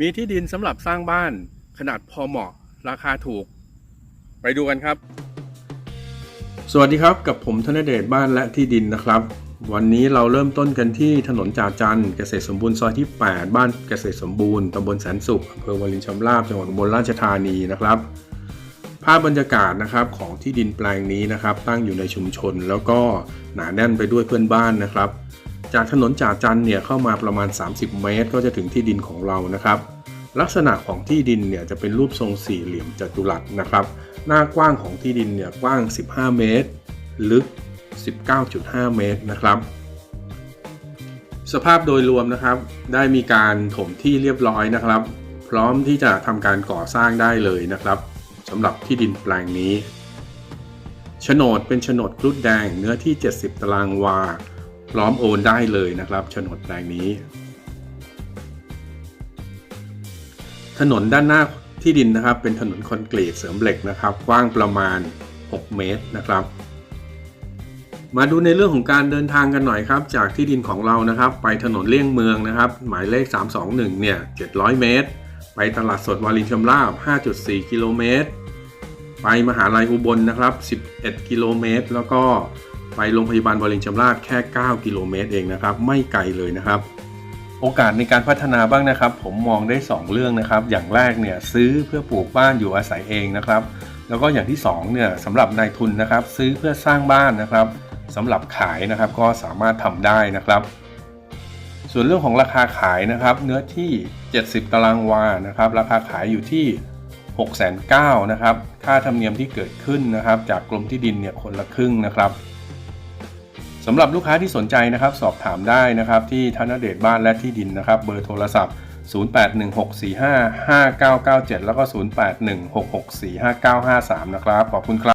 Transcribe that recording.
มีที่ดินสำหรับสร้างบ้านขนาดพอเหมาะราคาถูก ไปดูกันครับ สวัสดีครับกับผมธนเดชบ้านและที่ดินนะครับ วันนี้เราเริ่มต้นกันที่ถนนจ่าจันเกษตรสมบูรณ์ซอยที่ 8 บ้านเกษตรสมบูรณ์ตำบลแสนสุขอำเภอวารินชำราบจังหวัดบลราชธานีนะครับ ภาพบรรยากาศนะครับของที่ดินแปลงนี้นะครับ ตั้งอยู่ในชุมชนแล้วก็หนาแน่นไปด้วยเพื่อนบ้านนะครับ จากถนนจ่าจันเนี่ยเข้ามาประมาณ 30 เมตร ก็จะถึงที่ดินของเรานะครับ ลักษณะของที่ดินเนี่ยจะเป็นรูปทรงสี่เหลี่ยมจัตุรัสนะครับ หน้ากว้างของที่ดินเนี่ยกว้าง 15 เมตร ลึก 19.5 เมตรนะครับสภาพโดยรวมนะครับได้มีการถมที่เรียบร้อยนะครับ พร้อมที่จะทำการก่อสร้างได้เลยนะครับสำหรับที่ดินแปลงนี้โฉนดเป็นโฉนดครุฑแดงเนื้อที่ 70 ตารางวา พร้อมโอนได้เลยนะครับโฉนดแปลงนี้ ถนนด้านหน้าที่ดินนะครับ เป็นถนนคอนกรีตเสริมเหล็กนะครับ กว้างประมาณ 6 เมตรนะครับ มาดูในเรื่องของการเดินทางกันหน่อยครับ จากที่ดินของเรานะครับ ไปถนนเลี่ยงเมืองนะครับ หมายเลข 321 เนี่ย 700 เมตร ไปตลาดสดวารินชำราบ 5.4 กิโลเมตร ไปมหาลัยอุบลนะครับ 11 กิโลเมตร แล้วก็ ไปโรงพยาบาลวารินชำราบแค่ 9 กิโลเมตรเองนะครับ ไม่ไกลเลยนะครับ โอกาสในการพัฒนาบ้างนะครับ ผมมองได้ 2 เรื่องนะครับ อย่างแรกเนี่ยซื้อเพื่อปลูกบ้านอยู่อาศัยเองนะครับ แล้วก็อย่างที่2เนี่ยสำหรับนายทุนนะครับ ซื้อเพื่อสร้างบ้านนะครับสำหรับขายนะครับก็สามารถทำได้นะครับ ส่วนเรื่องของราคาขายนะครับ เนื้อที่ 70 ตารางวานะครับ ราคาขายอยู่ที่6 9 0 0นะครับ ค่าธรรมเนียมที่เกิดขึ้นนะครับ จากกรมที่ดินเนี่ยคนละครึ่งนะครับ สำหรับลูกค้าที่สนใจนะครับ สอบถามได้นะครับ ที่ธนเดชบ้านและที่ดินนะครับ เบอร์โทรศัพท์ 0816455997 แล้วก็ 0816645953 นะครับ ขอบคุณครับ